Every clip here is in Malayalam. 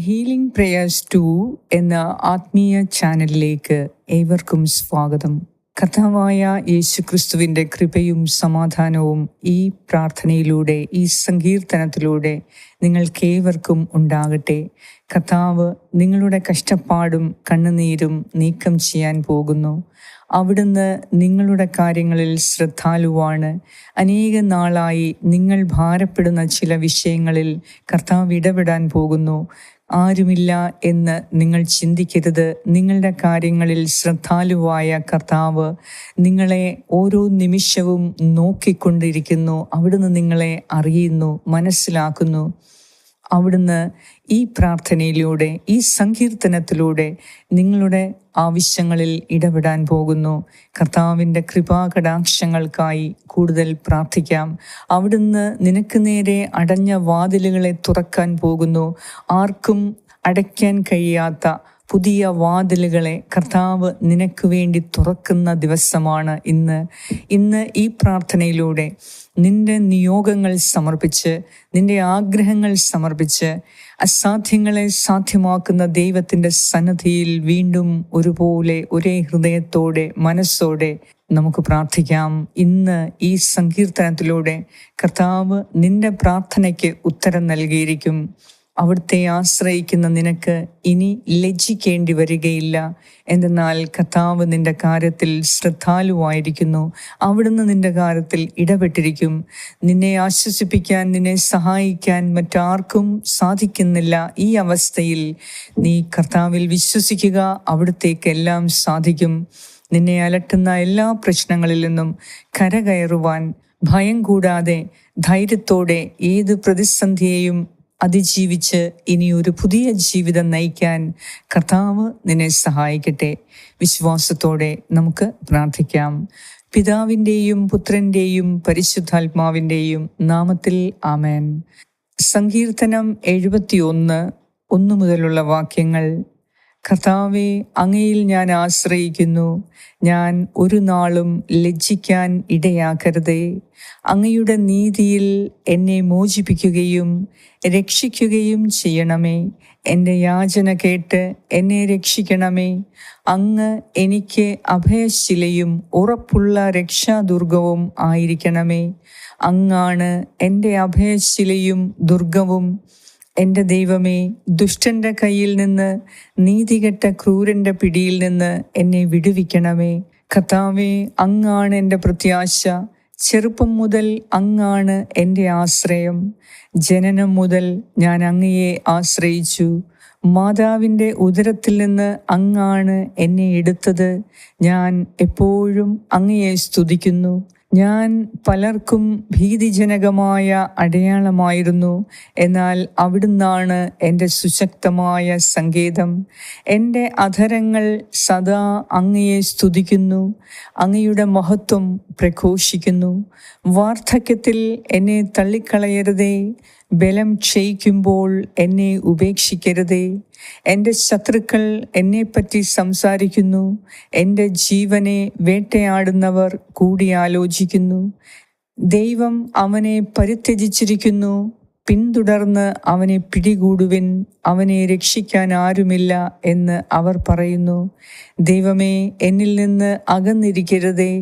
ഹീലിംഗ് പ്രേയേഴ്സ് ടു എന്ന ആത്മീയ ചാനലിലേക്ക് ഏവർക്കും സ്വാഗതം. കഥാവായ യേശുക്രിസ്തുവിന്റെ കൃപയും സമാധാനവും ഈ പ്രാർത്ഥനയിലൂടെ ഈ സങ്കീർത്തനത്തിലൂടെ നിങ്ങൾക്കേവർക്കും ഉണ്ടാകട്ടെ. കഥാവ് നിങ്ങളുടെ കഷ്ടപ്പാടും കണ്ണുനീരും നീക്കം ചെയ്യാൻ പോകുന്നു. അവിടുന്ന് നിങ്ങളുടെ കാര്യങ്ങളിൽ ശ്രദ്ധാലുവാണ്. അനേക നാളായി നിങ്ങൾ ഭാരപ്പെടുന്ന ചില വിഷയങ്ങളിൽ കർത്താവ് ഇടപെടാൻ പോകുന്നു. ആരുമില്ല എന്ന് നിങ്ങൾ ചിന്തിക്കരുത്. നിങ്ങളുടെ കാര്യങ്ങളിൽ ശ്രദ്ധാലുവായ കർത്താവ് നിങ്ങളെ ഓരോ നിമിഷവും നോക്കിക്കൊണ്ടിരിക്കുന്നു. അവിടുന്ന് നിങ്ങളെ അറിയുന്നു മനസ്സിലാക്കുന്നു. അവിടുന്ന് ഈ പ്രാർത്ഥനയിലൂടെ ഈ സങ്കീർത്തനത്തിലൂടെ നിങ്ങളുടെ ആവശ്യങ്ങളിൽ ഇടപെടാൻ പോകുന്നു. കർത്താവിന്റെ കൃപാകടാക്ഷങ്ങൾക്കായി കൂടുതൽ പ്രാർത്ഥിക്കാം. അവിടുന്ന് നിനക്ക് നേരെ അടഞ്ഞ വാതിലുകളെ തുറക്കാൻ പോകുന്നു. ആർക്കും അടയ്ക്കാൻ കഴിയാത്ത പുതിയ വാതിലുകളെ കർത്താവ് നിനക്ക് വേണ്ടി തുറക്കുന്ന ദിവസമാണ് ഇന്ന്. ഇന്ന് ഈ പ്രാർത്ഥനയിലൂടെ നിന്റെ നിയോഗങ്ങൾ സമർപ്പിച്ച് നിന്റെ ആഗ്രഹങ്ങൾ സമർപ്പിച്ച് അസാധ്യങ്ങളെ സാധ്യമാക്കുന്ന ദൈവത്തിന്റെ സന്നദ്ധിയിൽ വീണ്ടും ഒരുപോലെ ഒരേ ഹൃദയത്തോടെ മനസ്സോടെ നമുക്ക് പ്രാർത്ഥിക്കാം. ഇന്ന് ഈ സങ്കീർത്തനത്തിലൂടെ കർത്താവ് നിന്റെ പ്രാർത്ഥനയ്ക്ക് ഉത്തരം നൽകിയിരിക്കും. അവിടുത്തെ ആശ്രയിക്കുന്ന നിനക്ക് ഇനി ലജ്ജിക്കേണ്ടി വരികയില്ല. എന്തെന്നാൽ കർത്താവ് നിന്റെ കാര്യത്തിൽ ശ്രദ്ധാലുവായിരിക്കുന്നു. അവിടുന്ന് നിന്റെ കാര്യത്തിൽ ഇടപെട്ടിരിക്കും. നിന്നെ ആശ്വസിപ്പിക്കാൻ നിന്നെ സഹായിക്കാൻ മറ്റാർക്കും സാധിക്കുന്നില്ല ഈ അവസ്ഥയിൽ. നീ കർത്താവിൽ വിശ്വസിക്കുക അവിടത്തേക്കെല്ലാം സാധിക്കും. നിന്നെ അലട്ടുന്ന എല്ലാ പ്രശ്നങ്ങളിൽ നിന്നും കരകയറുവാൻ ഭയം കൂടാതെ ധൈര്യത്തോടെ ഏത് പ്രതിസന്ധിയെയും അതിജീവിച്ച് ഇനി ഒരു പുതിയ ജീവിതം നയിക്കാൻ കർത്താവ് നിന്നെ സഹായിക്കട്ടെ. വിശ്വാസത്തോടെ നമുക്ക് പ്രാർത്ഥിക്കാം. പിതാവിന്റെയും പുത്രന്റെയും പരിശുദ്ധാത്മാവിന്റെയും നാമത്തിൽ ആമേൻ. സങ്കീർത്തനം എഴുപത്തിയൊന്ന് ഒന്നു മുതലുള്ള വാക്യങ്ങൾ കർത്താവെ അങ്ങയിൽ ഞാൻ ആശ്രയിക്കുന്നു. ഞാൻ ഒരു നാളും ലജ്ജിക്കാൻ ഇടയാക്കരുതേ. അങ്ങയുടെ നീതിയിൽ എന്നെ മോചിപ്പിക്കുകയും രക്ഷിക്കുകയും ചെയ്യണമേ. എന്റെ യാചന കേട്ട് എന്നെ രക്ഷിക്കണമേ. അങ്ങ് എനിക്ക് അഭയശിലയും ഉറപ്പുള്ള രക്ഷാദുർഗവും ആയിരിക്കണമേ. അങ്ങാണ് എന്റെ അഭയശിലയും ദുർഗവും. എന്റെ ദൈവമേ ദുഷ്ടന്റെ കയ്യിൽ നിന്ന് നീതികെട്ട ക്രൂരന്റെ പിടിയിൽ നിന്ന് എന്നെ വിടുവിക്കണമേ. കഥാവേ അങ്ങാണ് എന്റെ പ്രത്യാശ. ചെറുപ്പം മുതൽ അങ്ങാണ് എന്റെ ആശ്രയം. ജനനം മുതൽ ഞാൻ അങ്ങയെ ആശ്രയിച്ചു. മാതാവിന്റെ ഉദരത്തിൽ നിന്ന് അങ്ങാണ് എന്നെ എടുത്തത്. ഞാൻ എപ്പോഴും അങ്ങയെ സ്തുതിക്കുന്നു. ഞാൻ പലർക്കും ഭീതിജനകമായ അടയാളമായിരുന്നു. എന്നാൽ അവിടുന്നാണ് എന്റെ സുശക്തമായ സങ്കേതം. എന്റെ അധരങ്ങൾ സദാ അങ്ങയെ സ്തുതിക്കുന്നു. അങ്ങയുടെ മഹത്വം പ്രഘോഷിക്കുന്നു. വാർദ്ധക്യത്തിൽ എന്നെ തള്ളിക്കളയരുതേ. ബലം ക്ഷയിക്കുമ്പോൾ എന്നെ ഉപേക്ഷിക്കരുതേ. എന്റെ ശത്രുക്കൾ എന്നെപ്പറ്റി സംസാരിക്കുന്നു. എന്റെ ജീവനെ വേട്ടയാടുന്നവർ കൂടിയാലോചിക്കുന്നു ദൈവം അവനെ പരിത്യജിച്ചിരിക്കുന്നു. പിന്തുടർന്ന് അവനെ പിടികൂടുവിൻ. അവനെ രക്ഷിക്കാൻ ആരുമില്ല എന്ന് അവർ പറയുന്നു. ദൈവമേ എന്നിൽ നിന്ന് അകന്നിരിക്കരുതേ.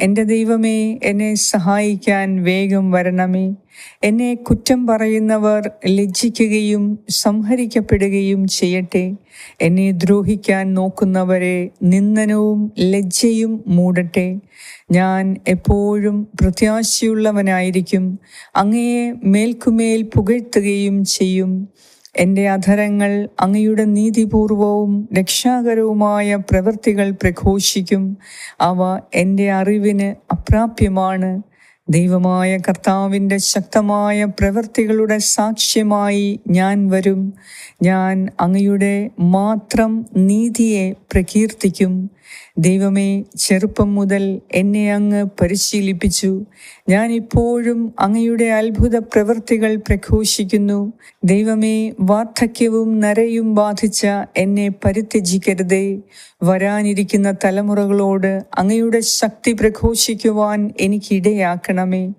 എന്റെ ദൈവമേ എന്നെ സഹായിക്കാൻ വേഗം വരണമേ. എന്നെ കുറ്റം പറയുന്നവർ ലജ്ജിക്കുകയും സംഹരിക്കപ്പെടുകയും ചെയ്യട്ടെ. എന്നെ ദ്രോഹിക്കാൻ നോക്കുന്നവരെ നിന്ദനവും ലജ്ജയും മൂടട്ടെ. ഞാൻ എപ്പോഴും പ്രത്യാശയുള്ളവനായിരിക്കും. അങ്ങയെ മേൽക്കുമേൽ പുകഴ്ത്തുകയും ചെയ്യും. എന്റെ അധരങ്ങൾ അങ്ങയുടെ നീതിപൂർവവും രക്ഷാകരവുമായ പ്രവൃത്തികൾ പ്രഘോഷിക്കും. അവ എന്റെ അറിവിന് അപ്രാപ്യമാണ്. ദൈവമായ കർത്താവിന്റെ ശക്തമായ പ്രവൃത്തികളുടെ സാക്ഷ്യമായി ഞാൻ വരും. ഞാൻ അങ്ങയുടെ മാത്രം നീതിയെ പ്രകീർത്തിക്കും. ദൈവമേ ചെറുപ്പം മുതൽ എന്നെ അങ്ങ് പരിശീലിപ്പിച്ചു. ഞാൻ ഇപ്പോഴും അങ്ങയുടെ അത്ഭുത പ്രവൃത്തികൾ പ്രഘോഷിക്കുന്നു. ദൈവമേ വാർദ്ധക്യവും നരയും ബാധിച്ച എന്നെ പരിത്യജിക്കരുതേ. വരാനിരിക്കുന്ന തലമുറകളോട് അങ്ങയുടെ ശക്തി പ്രഘോഷിക്കുവാൻ എനിക്കിടയാക്കണമേ.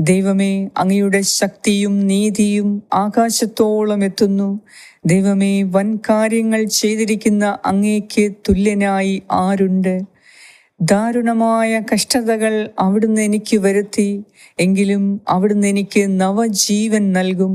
ദൈവമേ അങ്ങയുടെ ശക്തിയും നീതിയും ആകാശത്തോളം എത്തുന്നു. ദൈവമേ വൻ കാര്യങ്ങൾ ചെയ്തിരിക്കുന്ന അങ്ങേക്ക് തുല്യനായി ആരുണ്ട്? ദാരുണമായ കഷ്ടതകൾ അവിടുന്ന് എനിക്ക് വരുത്തി എങ്കിലും അവിടുന്ന് എനിക്ക് നവജീവൻ നൽകും.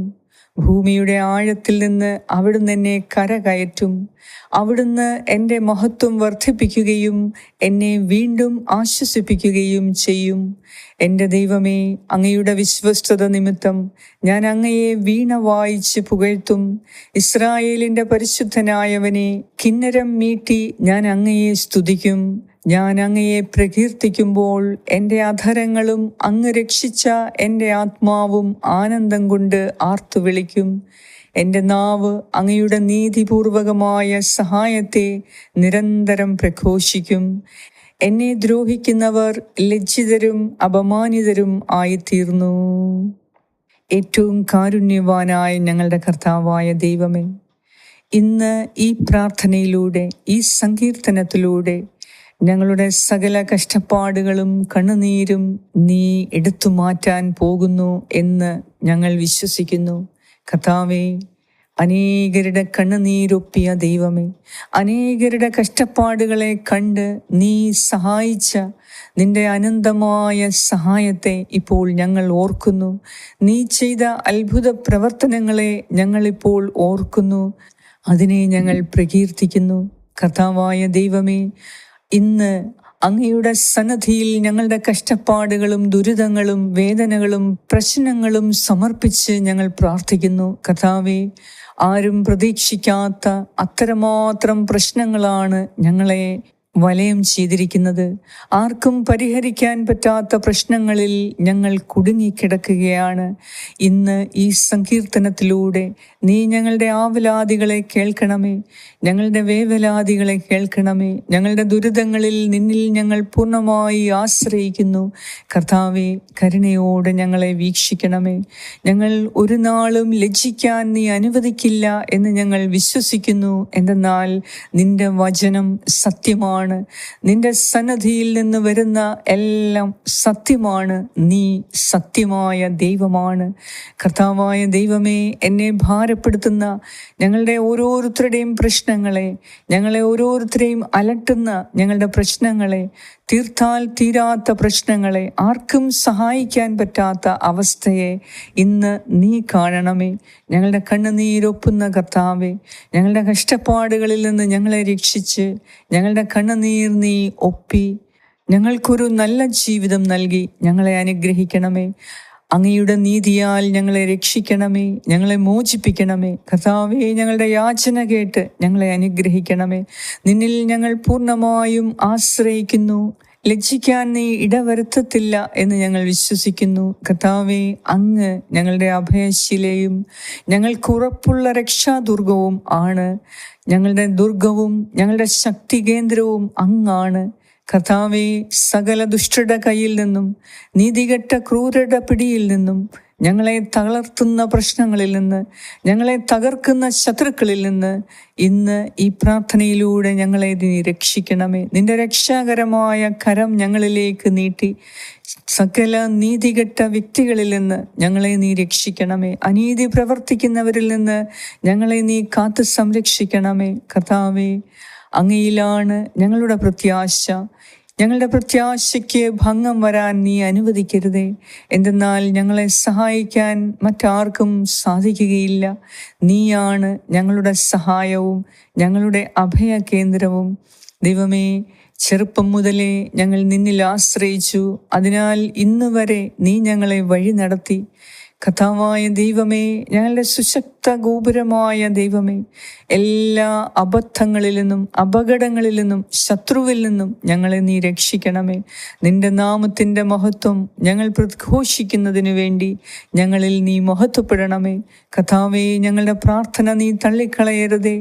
ഭൂമിയുടെ ആഴത്തിൽ നിന്ന് അവിടുന്ന് എന്നെ കരകയറ്റും. അവിടുന്ന് എന്റെ മഹത്വം വർദ്ധിപ്പിക്കുകയും എന്നെ വീണ്ടും ആശ്വസിപ്പിക്കുകയും ചെയ്യും. എന്റെ ദൈവമേ അങ്ങയുടെ വിശ്വസ്തത നിമിത്തം ഞാൻ അങ്ങയെ വീണ വായിച്ച് പുകഴ്ത്തും. ഇസ്രായേലിന്റെ പരിശുദ്ധനായവനെ കിന്നരം മീട്ടി ഞാൻ അങ്ങയെ സ്തുതിക്കും. ഞാൻ അങ്ങയെ പ്രകീർത്തിക്കുമ്പോൾ എന്റെ അധരങ്ങളും അങ്ങ് രക്ഷിച്ച എന്റെ ആത്മാവും ആനന്ദം കൊണ്ട് ആർത്തു വിളിക്കും. എന്റെ നാവ് അങ്ങയുടെ നീതിപൂർവകമായ സഹായത്തെ നിരന്തരം പ്രഘോഷിക്കും. എന്നെ ദ്രോഹിക്കുന്നവർ ലജ്ജിതരും അപമാനിതരും ആയിത്തീർന്നു. ഏറ്റവും കാരുണ്യവാനായ ഞങ്ങളുടെ കർത്താവായ ദൈവമേ ഇന്ന് ഈ പ്രാർത്ഥനയിലൂടെ ഈ സങ്കീർത്തനത്തിലൂടെ ഞങ്ങളുടെ സകല കഷ്ടപ്പാടുകളും കണ്ണുനീരും നീ എടുത്തു മാറ്റാൻ പോകുന്നു എന്ന് ഞങ്ങൾ വിശ്വസിക്കുന്നു. കഥാവേ അനേകരുടെ കണ്ണുനീരൊപ്പിയ ദൈവമേ അനേകരുടെ കഷ്ടപ്പാടുകളെ കണ്ട് നീ സഹായിച്ച നിന്റെ അനന്തമായ സഹായത്തെ ഇപ്പോൾ ഞങ്ങൾ ഓർക്കുന്നു. നീ ചെയ്ത അത്ഭുത പ്രവർത്തനങ്ങളെ ഞങ്ങളിപ്പോൾ ഓർക്കുന്നു. അതിനെ ഞങ്ങൾ പ്രകീർത്തിക്കുന്നു. കഥാവായ ദൈവമേ ഇന്ന് അങ്ങയുടെ സന്നദ്ധിയിൽ ഞങ്ങളുടെ കഷ്ടപ്പാടുകളും ദുരിതങ്ങളും വേദനകളും പ്രശ്നങ്ങളും സമർപ്പിച്ച് ഞങ്ങൾ പ്രാർത്ഥിക്കുന്നു. കഥാവെ ആരും പ്രതീക്ഷിക്കാത്ത അത്തരമാത്രം പ്രശ്നങ്ങളാണ് ഞങ്ങളെ വലയം ചെയ്തിരിക്കുന്നത്. ആർക്കും പരിഹരിക്കാൻ പറ്റാത്ത പ്രശ്നങ്ങളിൽ ഞങ്ങൾ കുടുങ്ങിക്കിടക്കുകയാണ്. ഇന്ന് ഈ സങ്കീർത്തനത്തിലൂടെ നീ ഞങ്ങളുടെ ആവലാദികളെ കേൾക്കണമേ. ഞങ്ങളുടെ വേവലാദികളെ കേൾക്കണമേ. ഞങ്ങളുടെ ദുരിതങ്ങളിൽ നിന്നിൽ ഞങ്ങൾ പൂർണമായി ആശ്രയിക്കുന്നു. കർത്താവെ കരുണയോടെ ഞങ്ങളെ വീക്ഷിക്കണമേ. ഞങ്ങൾ ഒരു നാളും ലജ്ജിക്കാൻ നീ അനുവദിക്കില്ല എന്ന് ഞങ്ങൾ വിശ്വസിക്കുന്നു. എന്തെന്നാൽ നിന്റെ വചനം സത്യമാണ്. നിന്റെ സന്നദ്ധിയിൽ നിന്ന് വരുന്ന എല്ലാം സത്യമാണ്. നീ സത്യമായ ദൈവമാണ്. കർത്താവായ ദൈവമേ എന്നെ ഭാരപ്പെടുത്തുന്ന ഞങ്ങളുടെ ഓരോരുത്തരുടെയും പ്രശ്നങ്ങളെ ഞങ്ങളെ ഓരോരുത്തരെയും അലട്ടുന്ന ഞങ്ങളുടെ പ്രശ്നങ്ങളെ തീർത്താൽ തീരാത്ത പ്രശ്നങ്ങളെ ആർക്കും സഹായിക്കാൻ പറ്റാത്ത അവസ്ഥയെ ഇന്ന് നീ കാണണമേ. ഞങ്ങളുടെ കണ്ണുനീരൊപ്പുന്ന കർത്താവെ ഞങ്ങളുടെ കഷ്ടപ്പാടുകളിൽ നിന്ന് ഞങ്ങളെ രക്ഷിച്ച് ഞങ്ങളുടെ കണ്ണുനീർ നീ ഒപ്പി ഞങ്ങൾക്കൊരു നല്ല ജീവിതം നൽകി ഞങ്ങളെ അനുഗ്രഹിക്കണമേ. അങ്ങയുടെ നീതിയാൽ ഞങ്ങളെ രക്ഷിക്കണമേ ഞങ്ങളെ മോചിപ്പിക്കണമേ. കർത്താവെ ഞങ്ങളുടെ യാചന കേട്ട് ഞങ്ങളെ അനുഗ്രഹിക്കണമേ. നിന്നിൽ ഞങ്ങൾ പൂർണമായും ആശ്രയിക്കുന്നു. ലജ്ജിക്കാൻ നീ ഇടവരുത്തത്തില്ല എന്ന് ഞങ്ങൾ വിശ്വസിക്കുന്നു. കർത്താവെ അങ്ങ് ഞങ്ങളുടെ അഭയശിലയും ഞങ്ങൾക്ക് ഉറപ്പുള്ള രക്ഷാദുർഗവും ആണ്. ഞങ്ങളുടെ ദുർഗവും ഞങ്ങളുടെ ശക്തി കേന്ദ്രവും അങ്ങാണ്. കർത്താവെ സകല ദുഷ്ടരുടെ കയ്യിൽ നിന്നും നീതികെട്ട ക്രൂരരുടെ പിടിയിൽ നിന്നും ഞങ്ങളെ തളർത്തുന്ന പ്രശ്നങ്ങളിൽ നിന്ന് ഞങ്ങളെ തകർക്കുന്ന ശത്രുക്കളിൽ നിന്ന് ഇന്ന് ഈ പ്രാർത്ഥനയിലൂടെ ഞങ്ങളെ നീ രക്ഷിക്കണമേ. നിന്റെ രക്ഷാകരമായ കരം ഞങ്ങളിലേക്ക് നീട്ടി. സകല നീതികെട്ട വ്യക്തികളിൽ നിന്ന് ഞങ്ങളെ നീ രക്ഷിക്കണമേ. അനീതി പ്രവർത്തിക്കുന്നവരിൽ നിന്ന് ഞങ്ങളെ നീ കാത്തു സംരക്ഷിക്കണമേ. കഥാവേ അങ്ങയിലാണ് ഞങ്ങളുടെ പ്രത്യാശ. ഞങ്ങളുടെ പ്രത്യാശയ്ക്ക് ഭംഗം വരാൻ നീ അനുവദിക്കരുതേ. എന്തെന്നാൽ ഞങ്ങളെ സഹായിക്കാൻ മറ്റാർക്കും സാധിക്കുകയില്ല. നീയാണ് ഞങ്ങളുടെ സഹായവും ഞങ്ങളുടെ അഭയ കേന്ദ്രവും ദൈവമേ ചെറുപ്പം മുതലേ ഞങ്ങൾ നിന്നിൽ ആശ്രയിച്ചു. അതിനാൽ ഇന്ന് വരെ നീ ഞങ്ങളെ വഴി നടത്തി. കഥാവായ ദൈവമേ ഞങ്ങളുടെ സുശക്ത ഗോപുരമായ ദൈവമേ എല്ലാ അബദ്ധങ്ങളിൽ നിന്നും അപകടങ്ങളിൽ നിന്നും ശത്രുവിൽ നിന്നും ഞങ്ങളെ നീ രക്ഷിക്കണമേ. നിന്റെ നാമത്തിന്റെ മഹത്വം ഞങ്ങൾ പ്രഘോഷിക്കുന്നതിനു വേണ്ടി ഞങ്ങളിൽ നീ മഹത്വപ്പെടണമേ. കഥാവേ ഞങ്ങളുടെ പ്രാർത്ഥന നീ തള്ളിക്കളയരുതേ.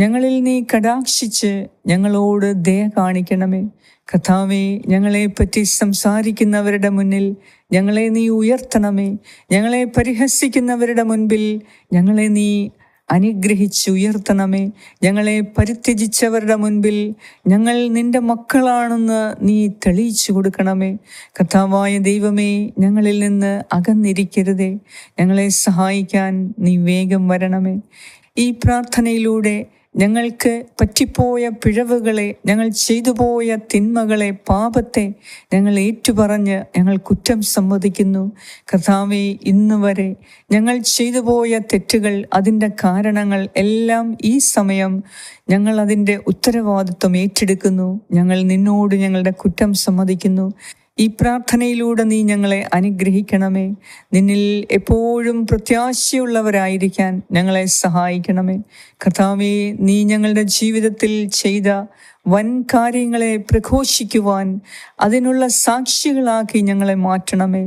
ഞങ്ങളിൽ നീ കടാക്ഷിച്ച് ഞങ്ങളോട് ദയ കാണിക്കണമേ. കഥാവേ ഞങ്ങളെപ്പറ്റി സംസാരിക്കുന്നവരുടെ മുന്നിൽ ഞങ്ങളെ നീ ഉയർത്തണമേ. ഞങ്ങളെ പരിഹസിക്കുന്നവരുടെ മുൻപിൽ ഞങ്ങളെ നീ അനുഗ്രഹിച്ച് ഉയർത്തണമേ. ഞങ്ങളെ പരിത്യജിച്ചവരുടെ മുൻപിൽ ഞങ്ങൾ നിന്റെ മക്കളാണെന്ന് നീ തെളിയിച്ചു കൊടുക്കണമേ. കഥാവായ ദൈവമേ ഞങ്ങളിൽ നിന്ന് അകന്നിരിക്കരുതേ. ഞങ്ങളെ സഹായിക്കാൻ നീ വേഗം വരണമേ. ഈ പ്രാർത്ഥനയിലൂടെ ഞങ്ങൾക്ക് പറ്റിപ്പോയ പിഴവുകളെ ഞങ്ങൾ ചെയ്തു പോയ തിന്മകളെ പാപത്തെ ഞങ്ങൾ ഏറ്റുപറഞ്ഞ് ഞങ്ങൾ കുറ്റം സമ്മതിക്കുന്നു. കഥാവി ഇന്ന് വരെ ഞങ്ങൾ ചെയ്തു പോയ തെറ്റുകൾ അതിന്റെ കാരണങ്ങൾ എല്ലാം ഈ സമയം ഞങ്ങൾ അതിന്റെ ഉത്തരവാദിത്വം ഏറ്റെടുക്കുന്നു. ഞങ്ങൾ നിന്നോട് ഞങ്ങളുടെ കുറ്റം സമ്മതിക്കുന്നു. ഈ പ്രാർത്ഥനയിലൂടെ നീ ഞങ്ങളെ അനുഗ്രഹിക്കണമേ. നിന്നിൽ എപ്പോഴും പ്രത്യാശയുള്ളവരായിരിക്കാൻ ഞങ്ങളെ സഹായിക്കണമേ. കർത്താവേ നീ ഞങ്ങളുടെ ജീവിതത്തിൽ ചെയ്ത വൻ കാര്യങ്ങളെ പ്രഘോഷിക്കുവാൻ അതിനുള്ള സാക്ഷികളാക്കി ഞങ്ങളെ മാറ്റണമേ.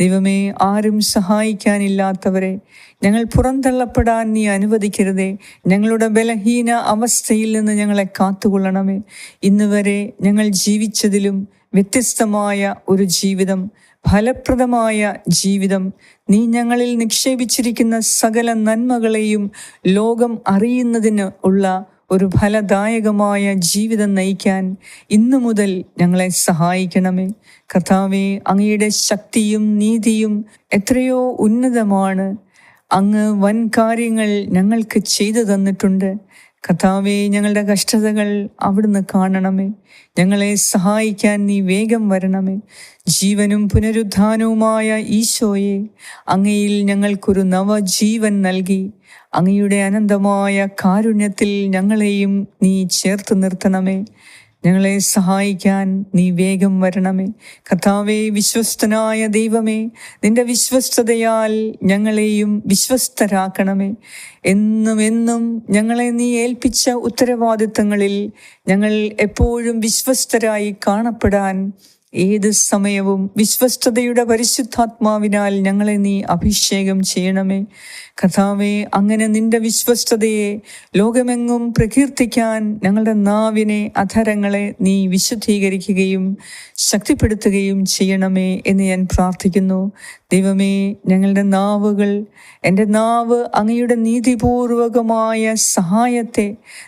ദൈവമേ ആരും സഹായിക്കാനില്ലാത്തവരെ ഞങ്ങൾ പുറന്തള്ളപ്പെടാൻ നീ അനുവദിക്കരുതേ. ഞങ്ങളുടെ ബലഹീന അവസ്ഥയിൽ നിന്ന് ഞങ്ങളെ കാത്തുകൊള്ളണമേ. ഇന്നുവരെ ഞങ്ങൾ ജീവിച്ചതിലും വ്യത്യസ്തമായ ഒരു ജീവിതം ഫലപ്രദമായ ജീവിതം. നീ ഞങ്ങളിൽ നിക്ഷേപിച്ചിരിക്കുന്ന സകല നന്മകളെയും ലോകം അറിയുന്നതിന് ഉള്ള ഒരു ഫലദായകമായ ജീവിതം നയിക്കാൻ ഇന്നു മുതൽ ഞങ്ങളെ സഹായിക്കണമേ. കർത്താവെ അങ്ങയുടെ ശക്തിയും നീതിയും എത്രയോ ഉന്നതമാണ്. അങ്ങ് വൻ കാര്യങ്ങൾ ഞങ്ങൾക്ക് ചെയ്തു തന്നിട്ടുണ്ട്. കഥാവേ ഞങ്ങളുടെ കഷ്ടതകൾ അവിടുന്ന് കാണണമേ. ഞങ്ങളെ സഹായിക്കാൻ നീ വേഗം വരണമേ. ജീവനും പുനരുദ്ധാനവുമായ ഈശോയെ അങ്ങയിൽ ഞങ്ങൾക്കൊരു നവജീവൻ നൽകി. അങ്ങയുടെ അനന്തമായ കാരുണ്യത്തിൽ ഞങ്ങളെയും നീ ചേർത്ത് നിർത്തണമേ. ഞങ്ങളെ സഹായിക്കാൻ നീ വേഗം വരണമേ. കഥാവേ വിശ്വസ്തനായ ദൈവമേ നിന്റെ വിശ്വസ്തതയാൽ ഞങ്ങളെയും വിശ്വസ്തരാക്കണമേ. എന്നും എന്നും ഞങ്ങളെ നീ ഏൽപ്പിച്ച ഉത്തരവാദിത്തങ്ങളിൽ ഞങ്ങൾ എപ്പോഴും വിശ്വസ്തരായി കാണപ്പെടാൻ ഏത് സമയവും വിശ്വസ്തതയുടെ പരിശുദ്ധാത്മാവിനാൽ ഞങ്ങളെ നീ അഭിഷേകം ചെയ്യണമേ. കഥാവെ അങ്ങനെ നിന്റെ വിശ്വസ്തതയെ ലോകമെങ്ങും പ്രകീർത്തിക്കാൻ ഞങ്ങളുടെ നാവിനെ അധരങ്ങളെ നീ വിശുദ്ധീകരിക്കുകയും ശക്തിപ്പെടുത്തുകയും ചെയ്യണമേ എന്ന് ഞാൻ പ്രാർത്ഥിക്കുന്നു. ദൈവമേ ഞങ്ങളുടെ നാവുകൾ എന്റെ നാവ് അങ്ങയുടെ നീതിപൂർവകമായ സഹായത്തെ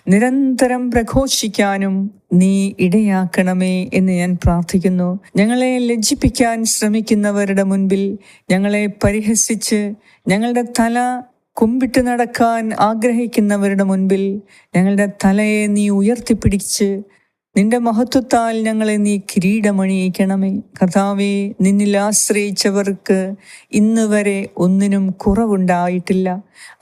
നിരന്തരം പ്രഘോഷിക്കാനും നീ ഇടയാക്കണമേ എന്ന് ഞാൻ പ്രാർത്ഥിക്കുന്നു. ഞങ്ങളെ ലജ്ജിപ്പിക്കാൻ ശ്രമിക്കുന്നവരുടെ മുൻപിൽ ഞങ്ങളെ പരിഹസിച്ച് ഞങ്ങളുടെ തല കുമ്പിട്ട് നടക്കാൻ ആഗ്രഹിക്കുന്നവരുടെ മുൻപിൽ ഞങ്ങളുടെ തലയെ നീ ഉയർത്തിപ്പിടിച്ച് നിന്റെ മഹത്വത്താൽ ഞങ്ങളെ നീ കിരീടമണിയിക്കണമേ. കഥാവെ നിന്നിൽ ആശ്രയിച്ചവർക്ക് ഇന്ന് വരെ ഒന്നിനും കുറവുണ്ടായിട്ടില്ല.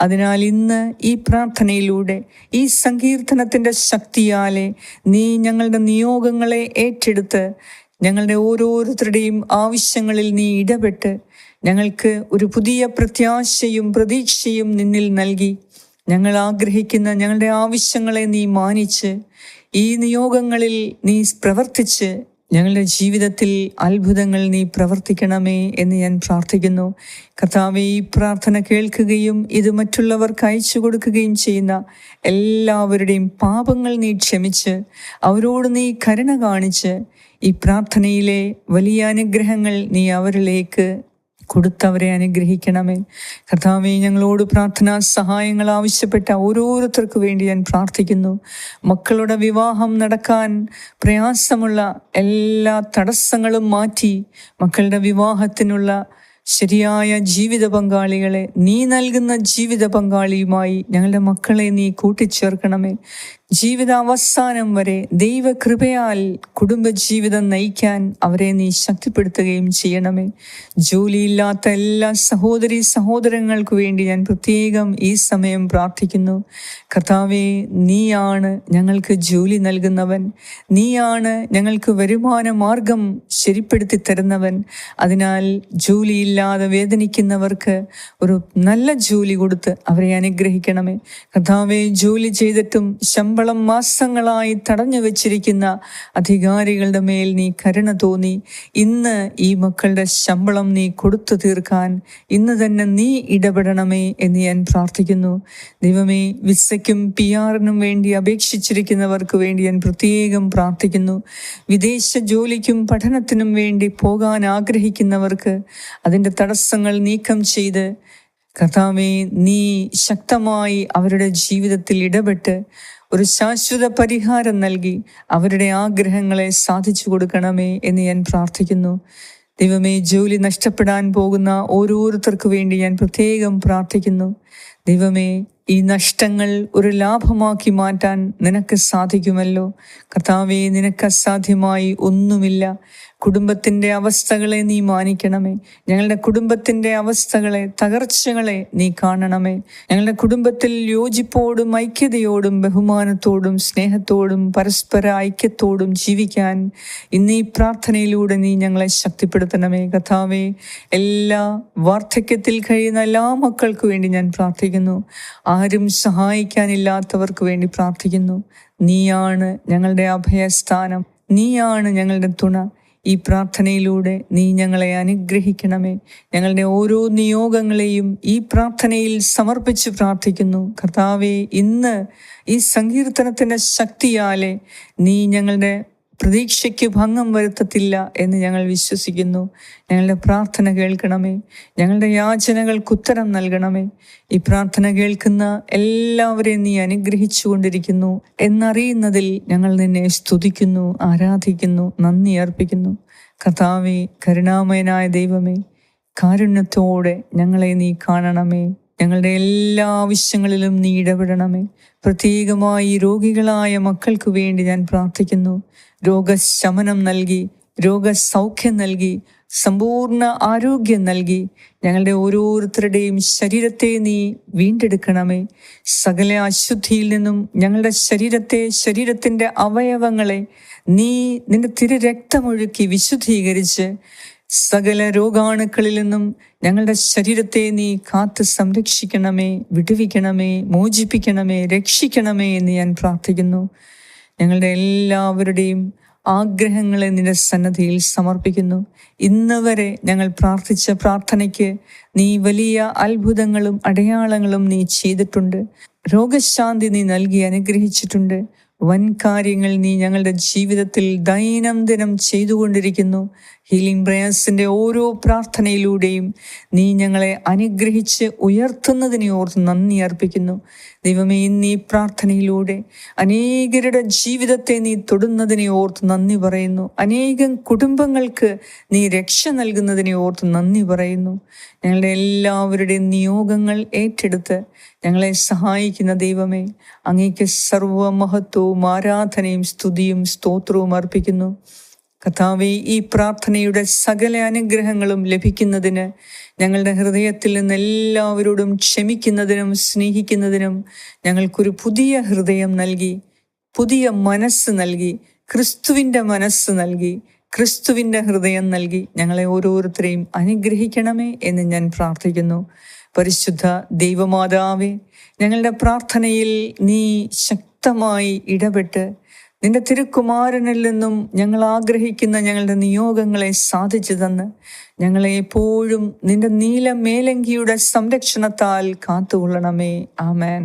അതിനാൽ ഇന്ന് ഈ പ്രാർത്ഥനയിലൂടെ ഈ സങ്കീർത്തനത്തിന്റെ ശക്തിയാലെ നീ ഞങ്ങളുടെ നിയോഗങ്ങളെ ഏറ്റെടുത്ത് ഞങ്ങളുടെ ഓരോരുത്തരുടെയും ആവശ്യങ്ങളിൽ നീ ഇടപെട്ട് ഞങ്ങൾക്ക് ഒരു പുതിയ പ്രത്യാശയും പ്രതീക്ഷയും നിന്നിൽ നൽകി. ഞങ്ങൾ ആഗ്രഹിക്കുന്ന ഞങ്ങളുടെ ആവശ്യങ്ങളെ നീ മാനിച്ച് ഈ നിയോഗങ്ങളിൽ നീ പ്രവർത്തിച്ച് ഞങ്ങളുടെ ജീവിതത്തിൽ അത്ഭുതങ്ങൾ നീ പ്രവർത്തിക്കണമേ എന്ന് ഞാൻ പ്രാർത്ഥിക്കുന്നു. കർത്താവെ ഈ പ്രാർത്ഥന കേൾക്കുകയും ഇത് മറ്റുള്ളവർക്ക് അയച്ചു കൊടുക്കുകയും ചെയ്യുന്ന എല്ലാവരുടെയും പാപങ്ങൾ നീ ക്ഷമിച്ച് അവരോട് നീ കരുണ കാണിച്ച് ഈ പ്രാർത്ഥനയിലെ വലിയ അനുഗ്രഹങ്ങൾ നീ അവരിലേക്ക് കൊടുത്തവരെ അനുഗ്രഹിക്കണമേ. കർത്താവെ ഞങ്ങളോട് പ്രാർത്ഥനാ സഹായങ്ങൾ ആവശ്യപ്പെട്ട ഓരോരുത്തർക്കു വേണ്ടി ഞാൻ പ്രാർത്ഥിക്കുന്നു. മക്കളുടെ വിവാഹം നടക്കാൻ പ്രയാസമുള്ള എല്ലാ തടസ്സങ്ങളും മാറ്റി മക്കളുടെ വിവാഹത്തിനുള്ള ശരിയായ ജീവിത പങ്കാളികളെ നീ നൽകുന്ന ജീവിത പങ്കാളിയുമായി ഞങ്ങളുടെ മക്കളെ നീ കൂട്ടിച്ചേർക്കണമേ. ജീവിത അവസാനം വരെ ദൈവകൃപയാൽ കുടുംബജീവിതം നയിക്കാൻ അവരെ നീ ശക്തിപ്പെടുത്തുകയും ചെയ്യണമേ. ജോലിയില്ലാത്ത എല്ലാ സഹോദരി സഹോദരങ്ങൾക്ക് വേണ്ടി ഞാൻ പ്രത്യേകം ഈ സമയം പ്രാർത്ഥിക്കുന്നു. കർത്താവെ നീയാണ് ഞങ്ങൾക്ക് ജോലി നൽകുന്നവൻ. നീയാണ് ഞങ്ങൾക്ക് വരുമാന മാർഗം ശരിപ്പെടുത്തി തരുന്നവൻ. അതിനാൽ ജോലിയില്ലാതെ വേദനിക്കുന്നവർക്ക് ഒരു നല്ല ജോലി കൊടുത്ത് അവരെ അനുഗ്രഹിക്കണമേ. കർത്താവെ ജോലി ചെയ്തിട്ടും ശമ്പളം മാസങ്ങളായി തടഞ്ഞു വെച്ചിരിക്കുന്ന അധികാരികളുടെ മേൽ നീ കരുണ തോന്നി. ഇന്ന് ഈ മക്കളുടെ ശമ്പളം നീ കൊടുത്തു തീർക്കാൻ ഇന്ന് തന്നെ നീ ഇടപെടണമേ എന്ന് ഞാൻ പ്രാർത്ഥിക്കുന്നു. ദൈവമേ വിസയ്ക്കും പി ആറിനും വേണ്ടി അപേക്ഷിച്ചിരിക്കുന്നവർക്ക് വേണ്ടി ഞാൻ പ്രത്യേകം പ്രാർത്ഥിക്കുന്നു. വിദേശ ജോലിക്കും പഠനത്തിനും വേണ്ടി പോകാൻ ആഗ്രഹിക്കുന്നവർക്ക് അതിന്റെ തടസ്സങ്ങൾ നീക്കം ചെയ്ത് കർത്താവെ നീ ശക്തമായി അവരുടെ ജീവിതത്തിൽ ഇടപെട്ട് ഒരു ശാശ്വത പരിഹാരം നൽകി അവരുടെ ആഗ്രഹങ്ങളെ സാധിച്ചു കൊടുക്കണമേ എന്ന് ഞാൻ പ്രാർത്ഥിക്കുന്നു. ദൈവമേ ജോലി നഷ്ടപ്പെടാൻ പോകുന്ന ഓരോരുത്തർക്കു വേണ്ടി ഞാൻ പ്രത്യേകം പ്രാർത്ഥിക്കുന്നു. ദൈവമേ ഈ നഷ്ടങ്ങൾ ഒരു ലാഭമാക്കി മാറ്റാൻ നിനക്ക് സാധിക്കുമല്ലോ. കർത്താവെ നിനക്ക് അസാധ്യമായി ഒന്നുമില്ല. കുടുംബത്തിന്റെ അവസ്ഥകളെ നീ മാനിക്കണമേ. ഞങ്ങളുടെ കുടുംബത്തിന്റെ അവസ്ഥകളെ തകർച്ചകളെ നീ കാണണമേ. ഞങ്ങളുടെ കുടുംബത്തിൽ യോജിപ്പോടും ഐക്യതയോടും ബഹുമാനത്തോടും സ്നേഹത്തോടും പരസ്പര ഐക്യത്തോടും ജീവിക്കാൻ ഇന്ന് ഈ പ്രാർത്ഥനയിലൂടെ നീ ഞങ്ങളെ ശക്തിപ്പെടുത്തണമേ. കഥാവേ എല്ലാ വാർദ്ധക്യത്തിൽ കഴിയുന്ന എല്ലാ മക്കൾക്കു വേണ്ടി ഞാൻ പ്രാർത്ഥിക്കുന്നു. ആരും സഹായിക്കാനില്ലാത്തവർക്ക് വേണ്ടി പ്രാർത്ഥിക്കുന്നു. നീയാണ് ഞങ്ങളുടെ അഭയസ്ഥാനം. നീയാണ് ഞങ്ങളുടെ തുണ. ഈ പ്രാർത്ഥനയിലൂടെ നീ ഞങ്ങളെ അനുഗ്രഹിക്കണമേ. ഞങ്ങളുടെ ഓരോ നിയോഗങ്ങളെയും ഈ പ്രാർത്ഥനയിൽ സമർപ്പിച്ച് പ്രാർത്ഥിക്കുന്നു. കർത്താവെ ഇന്ന് ഈ സങ്കീർത്തനത്തിന്റെ ശക്തിയാലെ നീ ഞങ്ങളുടെ പ്രതീക്ഷയ്ക്ക് ഭംഗം വരുത്തത്തില്ല എന്ന് ഞങ്ങൾ വിശ്വസിക്കുന്നു. ഞങ്ങളുടെ പ്രാർത്ഥന കേൾക്കണമേ. ഞങ്ങളുടെ യാചനകൾക്ക് ഉത്തരം നൽകണമേ. ഈ പ്രാർത്ഥന കേൾക്കുന്ന എല്ലാവരെയും നീ അനുഗ്രഹിച്ചു കൊണ്ടിരിക്കുന്നു എന്നറിയുന്നതിൽ ഞങ്ങൾ നിന്നെ സ്തുതിക്കുന്നു ആരാധിക്കുന്നു നന്ദി അർപ്പിക്കുന്നു. കഥാവേ കരുണാമയനായ ദൈവമേ കാരുണ്യത്തോടെ ഞങ്ങളെ നീ കാണണമേ. ഞങ്ങളുടെ എല്ലാ ആവശ്യങ്ങളിലും നീ ഇടപെടണമേ. പ്രത്യേകമായി രോഗികളായ മക്കൾക്ക് വേണ്ടി ഞാൻ പ്രാർത്ഥിക്കുന്നു. രോഗശമനം നൽകി രോഗസൗഖ്യം നൽകി സമ്പൂർണ ആരോഗ്യം നൽകി ഞങ്ങളുടെ ഓരോരുത്തരുടെയും ശരീരത്തെ നീ വീണ്ടെടുക്കണമേ. സകല അശുദ്ധിയിൽ നിന്നും ഞങ്ങളുടെ ശരീരത്തെ ശരീരത്തിന്റെ അവയവങ്ങളെ നീ നിന്റെ തിരു രക്തമൊഴുക്കി വിശുദ്ധീകരിച്ച് സകല രോഗാണുക്കളിൽ നിന്നും ഞങ്ങളുടെ ശരീരത്തെ നീ കാത്ത് സംരക്ഷിക്കണമേ വിടുവിക്കണമേ മോചിപ്പിക്കണമേ രക്ഷിക്കണമേ എന്ന് ഞാൻ പ്രാർത്ഥിക്കുന്നു. ഞങ്ങളുടെ എല്ലാവരുടെയും ആഗ്രഹങ്ങളെ നിന്റെ സന്നദ്ധിയിൽ സമർപ്പിക്കുന്നു. ഇന്ന് വരെ ഞങ്ങൾ പ്രാർത്ഥിച്ച പ്രാർത്ഥനയ്ക്ക് നീ വലിയ അത്ഭുതങ്ങളും അടയാളങ്ങളും നീ ചെയ്തിട്ടുണ്ട്. രോഗശാന്തി നീ നൽകി അനുഗ്രഹിച്ചിട്ടുണ്ട്. വൻ കാര്യങ്ങൾ നീ ഞങ്ങളുടെ ജീവിതത്തിൽ ദൈനംദിനം ചെയ്തുകൊണ്ടിരിക്കുന്നു. ഹീലിംഗ് പ്രയാസിന്റെ ഓരോ പ്രാർത്ഥനയിലൂടെയും നീ ഞങ്ങളെ അനുഗ്രഹിച്ച് ഉയർത്തുന്നതിനെ ഓർത്ത് നന്ദി അർപ്പിക്കുന്നു. ദൈവമേ ഇന്ന് ഈ പ്രാർത്ഥനയിലൂടെ അനേകരുടെ ജീവിതത്തെ നീ തൊടുന്നതിനെ ഓർത്ത് നന്ദി പറയുന്നു. അനേകം കുടുംബങ്ങൾക്ക് നീ രക്ഷ നൽകുന്നതിനെ ഓർത്ത് നന്ദി പറയുന്നു. ഞങ്ങളുടെ എല്ലാവരുടെയും നിയോഗങ്ങൾ ഏറ്റെടുത്ത് ഞങ്ങളെ സഹായിക്കുന്ന ദൈവമേ അങ്ങേക്ക് സർവമഹത്വവും ആരാധനയും സ്തുതിയും സ്തോത്രവും അർപ്പിക്കുന്നു. കഥാവെ ഈ പ്രാർത്ഥനയുടെ സകല അനുഗ്രഹങ്ങളും ലഭിക്കുന്നതിന് ഞങ്ങളുടെ ഹൃദയത്തിൽ നിന്ന് എല്ലാവരോടും ക്ഷമിക്കുന്നതിനും സ്നേഹിക്കുന്നതിനും ഞങ്ങൾക്കൊരു പുതിയ ഹൃദയം നൽകി പുതിയ മനസ്സ് നൽകി ക്രിസ്തുവിന്റെ മനസ്സ് നൽകി ക്രിസ്തുവിന്റെ ഹൃദയം നൽകി ഞങ്ങളെ ഓരോരുത്തരെയും അനുഗ്രഹിക്കണമേ എന്ന് ഞാൻ പ്രാർത്ഥിക്കുന്നു. പരിശുദ്ധ ദൈവമാതാവേ ഞങ്ങളുടെ പ്രാർത്ഥനയിൽ നീ ശക്തമായി ഇടപെട്ട് നിന്റെ തിരുക്കുമാരനിൽ നിന്നും ഞങ്ങൾ ആഗ്രഹിക്കുന്ന ഞങ്ങളുടെ നിയോഗങ്ങളെ സാധിച്ചു തന്ന് ഞങ്ങളെ എപ്പോഴും നിന്റെ നീല മേലങ്കിയുടെ സംരക്ഷണത്താൽ കാത്തുകൊള്ളണമേ. ആമേൻ.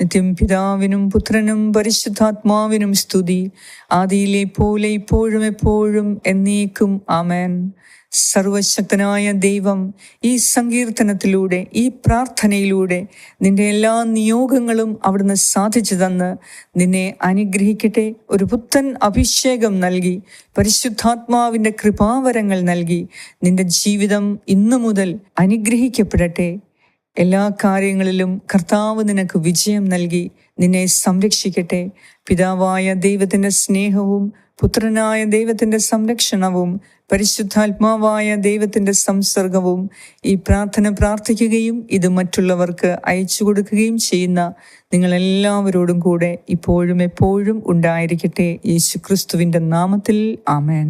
നിത്യം പിതാവിനും പുത്രനും പരിശുദ്ധാത്മാവിനും സ്തുതി. ആദിയിലെ പോലെ ഇപ്പോഴും എപ്പോഴും എന്നേക്കും ആമേൻ. സർവശക്തനായ ദൈവം ഈ സങ്കീർത്തനത്തിലൂടെ ഈ പ്രാർത്ഥനയിലൂടെ നിന്റെ എല്ലാ നിയോഗങ്ങളും അവിടുന്ന് സാധിച്ചു തന്ന് നിന്നെ അനുഗ്രഹിക്കട്ടെ. ഒരു പുത്തൻ അഭിഷേകം നൽകി പരിശുദ്ധാത്മാവിന്റെ കൃപാവരങ്ങൾ നൽകി നിന്റെ ജീവിതം ഇന്നു മുതൽ അനുഗ്രഹിക്കപ്പെടട്ടെ. എല്ലാ കാര്യങ്ങളിലും കർത്താവ് നിനക്ക് വിജയം നൽകി നിന്നെ സംരക്ഷിക്കട്ടെ. പിതാവായ ദൈവത്തിന്റെ സ്നേഹവും പുത്രനായ ദൈവത്തിന്റെ സംരക്ഷണവും പരിശുദ്ധാത്മാവായ ദൈവത്തിന്റെ സംസർഗവും ഈ പ്രാർത്ഥന പ്രാർത്ഥിക്കുകയും ഇത് മറ്റുള്ളവർക്ക് അയച്ചു കൊടുക്കുകയും ചെയ്യുന്ന നിങ്ങളെല്ലാവരോടും കൂടെ ഇപ്പോഴും എപ്പോഴും ഉണ്ടായിരിക്കട്ടെ. യേശു ക്രിസ്തുവിന്റെ നാമത്തിൽ ആമേൻ.